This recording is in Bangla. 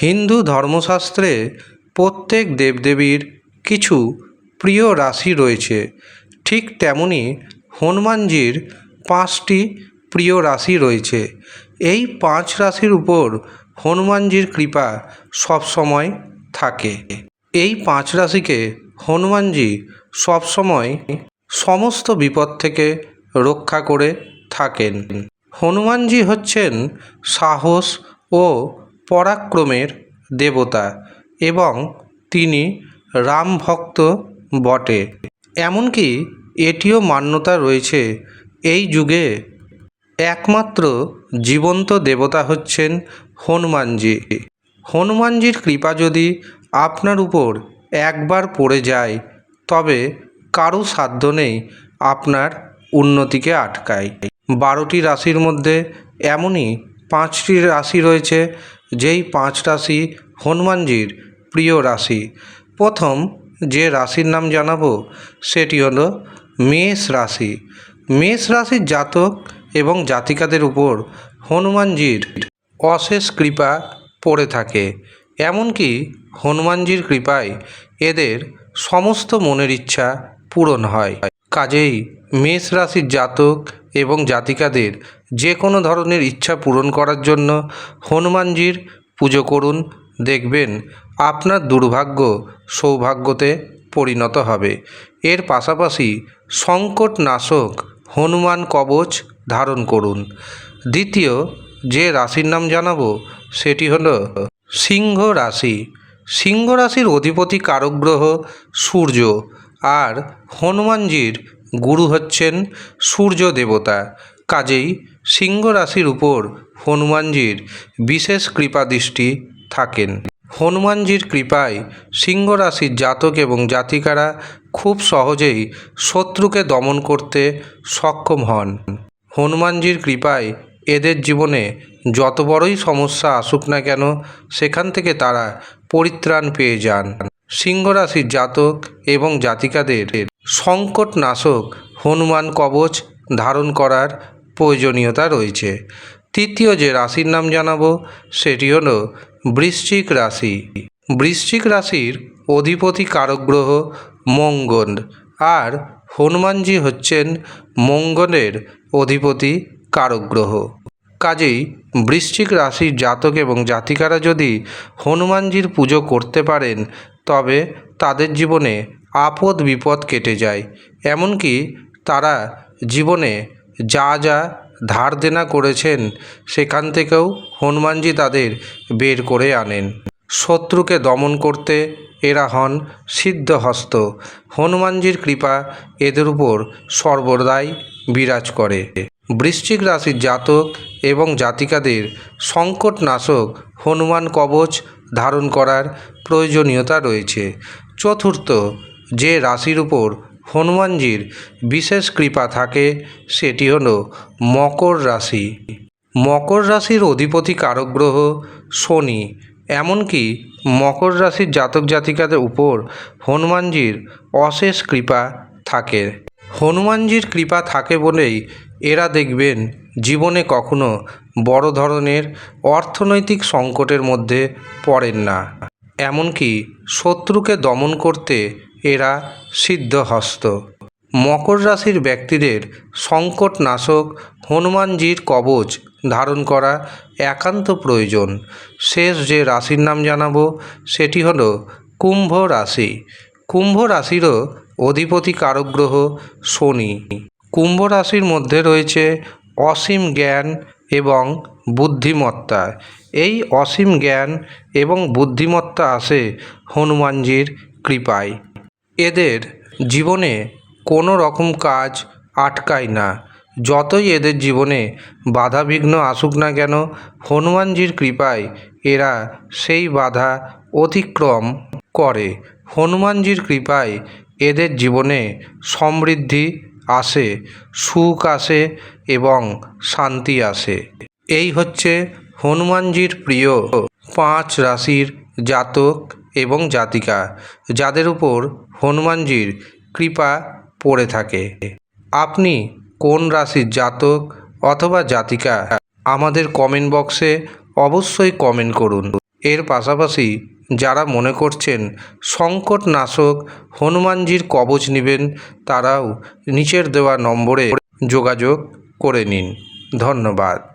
হিন্দু ধর্মশাস্ত্রে প্রত্যেক দেবদেবীর কিছু প্রিয় রাশি রয়েছে। ঠিক তেমনই হনুমানজির পাঁচটি প্রিয় রাশি রয়েছে। এই পাঁচ রাশির উপর হনুমানজির কৃপা সবসময় থাকে। এই পাঁচ রাশিকে হনুমানজি সবসময় সমস্ত বিপদ থেকে রক্ষা করে থাকেন। হনুমানজি হচ্ছেন সাহস ও পরাক্রমের দেবতা এবং তিনি রাম ভক্ত বটে। এমনকি এটিও মান্যতা রয়েছে। এই যুগে একমাত্র জীবন্ত দেবতা হচ্ছেন হনুমানজি। হনুমানজির কৃপা যদি আপনার উপর একবার পড়ে যায়, তবে কারও সাধ্য নেই আপনার উন্নতিকে আটকায়। বারোটি রাশির মধ্যে এমনই পাঁচটি রাশি রয়েছে যেই পাঁচ রাশি হনুমানজির প্রিয় রাশি। প্রথম যে রাশির নাম জানাব সেটি হলো মেষ রাশি। মেষ রাশির জাতক এবং জাতিকাদের উপর হনুমানজির অশেষ কৃপা পড়ে থাকে। এমনকি হনুমানজির কৃপায় এদের সমস্ত মনের ইচ্ছা পূরণ হয়। কাজেই মেষ রাশির জাতক এবং জাতিকাদের যে কোনো ধরনের ইচ্ছা পূরণ করার জন্য হনুমানজির পুজো করুন। দেখবেন আপনার দুর্ভাগ্য সৌভাগ্যতে পরিণত হবে। এর পাশাপাশি সংকট নাশক হনুমান কবচ ধারণ করুন। দ্বিতীয় যে রাশির নাম জানাব সেটি হল সিংহ রাশি। সিংহ রাশির অধিপতি কারক গ্রহ সূর্য। আর হনুমানজির গুরু হচ্ছেন সূর্য দেবতা। কাজেই সিংহ রাশির উপর হনুমানজির বিশেষ কৃপাদৃষ্টি থাকেন। হনুমানজির কৃপায় সিংহ রাশির জাতক এবং জাতিকারা খুব সহজেই শত্রুকে দমন করতে সক্ষম হন। হনুমানজির কৃপায় এদের জীবনে যত বড়ই সমস্যা আসুক না কেন, সেখান থেকে তারা পরিত্রাণ পেয়ে যান। সিংহ রাশির জাতক এবং জাতিকাদের সংকট নাশক হনুমান কবচ ধারণ করার প্রয়োজনীয়তা রয়েছে। তৃতীয় যে রাশির নাম জানাব, সেটি হলো বৃশ্চিক রাশি। বৃশ্চিক রাশির অধিপতি কারক গ্রহ মঙ্গল আর হনুমানজি হচ্ছেন মঙ্গলের অধিপতি কারক গ্রহ। কাজেই বৃশ্চিক রাশির জাতক এবং জাতিকারা যদি হনুমানজির পুজো করতে পারেন তবে তাদের জীবনে আপদ বিপদ কেটে যায়। এমনকি তারা জীবনে যা যা ধার দেনা করেছেন, সেখান থেকেও হনুমানজি তাদের বের করে আনেন। শত্রুকে দমন করতে এরা হন সিদ্ধহস্ত। হনুমানজির কৃপা এদের উপর সর্বদাই বিরাজ করে। বৃশ্চিক রাশির জাতক এবং জাতিকাদের সংকট নাশক হনুমান কবচ ধারণ করার প্রয়োজনীয়তা রয়েছে। চতুর্থ, যে রাশির উপর হনুমানজির বিশেষ কৃপা থাকে, সেটি হলো মকর রাশি। মকর রাশির অধিপতি কারক গ্রহ শনি, এমনকি মকর রাশির জাতক জাতিকাদের উপর হনুমানজির অশেষ কৃপা থাকে। হনুমানজির কৃপা থাকে বলেই এরা দেখবেন জীবনে কখনো বড় ধরনের অর্থনৈতিক সংকটের মধ্যে পড়েন না। এমনকি শত্রুকে দমন করতে এরা সিদ্ধহস্ত। মকর রাশির ব্যক্তিদের সংকট নাশক হনুমানজির কবচ ধারণ করা একান্ত প্রয়োজন। শেষ যে রাশির নাম জানাব, সেটি হলো কুম্ভ রাশি। কুম্ভ রাশিরও অধিপতি কারক গ্রহ শনি। কুম্ভ রাশির মধ্যে রয়েছে অসীম জ্ঞান এবং বুদ্ধিমত্তা। এই অসীম জ্ঞান এবং বুদ্ধিমত্তা আসে হনুমানজির কৃপায়। এদের জীবনে কোনো রকম কাজ আটকায় না। যতই এদের জীবনে বাধাবিঘ্ন আসুক না কেন, হনুমানজির কৃপায় এরা সেই বাধা অতিক্রম করে। হনুমানজির কৃপায় এদের জীবনে সমৃদ্ধি আসে, সুখ আসে এবং শান্তি আসে। এই হচ্ছে হনুমানজির প্রিয় পাঁচ রাশির জাতক এবং জাতিকা, যাদের উপর হনুমানজির কৃপা পড়ে থাকে। আপনি কোন রাশির জাতক অথবা জাতিকা, আমাদের কমেন্ট বক্সে অবশ্যই কমেন্ট করুন। এর পাশাপাশি যারা মনে করছেন সংকট নাশক হনুমানজির কবচ নেবেন, তারাও নিচের দেওয়া নম্বরে যোগাযোগ করে নিন। ধন্যবাদ।